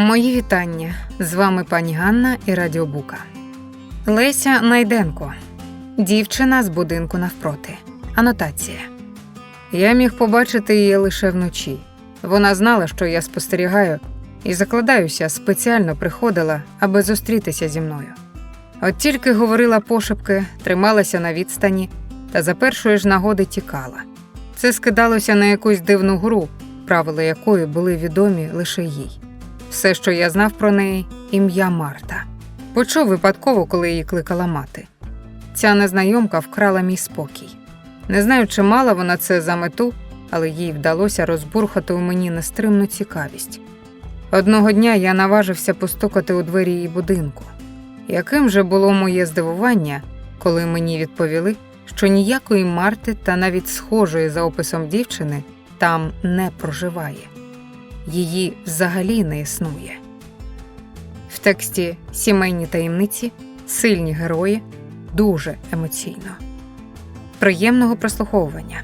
Мої вітання. З вами пані Ганна і Радіобука. Леся Найденко. Дівчина з будинку навпроти. Анотація. Я міг побачити її лише вночі. Вона знала, що я спостерігаю, і закладаюся, спеціально приходила, аби зустрітися зі мною. От тільки говорила пошепки, трималася на відстані та за першої ж нагоди тікала. Це скидалося на якусь дивну гру, правила якої були відомі лише їй. Все, що я знав про неї, ім'я Марта. Почув випадково, коли її кликала мати. Ця незнайомка вкрала мій спокій. Не знаю, чи мала вона це за мету, але їй вдалося розбурхати у мені нестримну цікавість. Одного дня я наважився постукати у двері її будинку. Яким же було моє здивування, коли мені відповіли, що ніякої Марти та навіть схожої за описом дівчини там не проживає. Її взагалі не існує. В тексті Сімейні таємниці сильні герої дуже емоційно. Приємного прослуховування.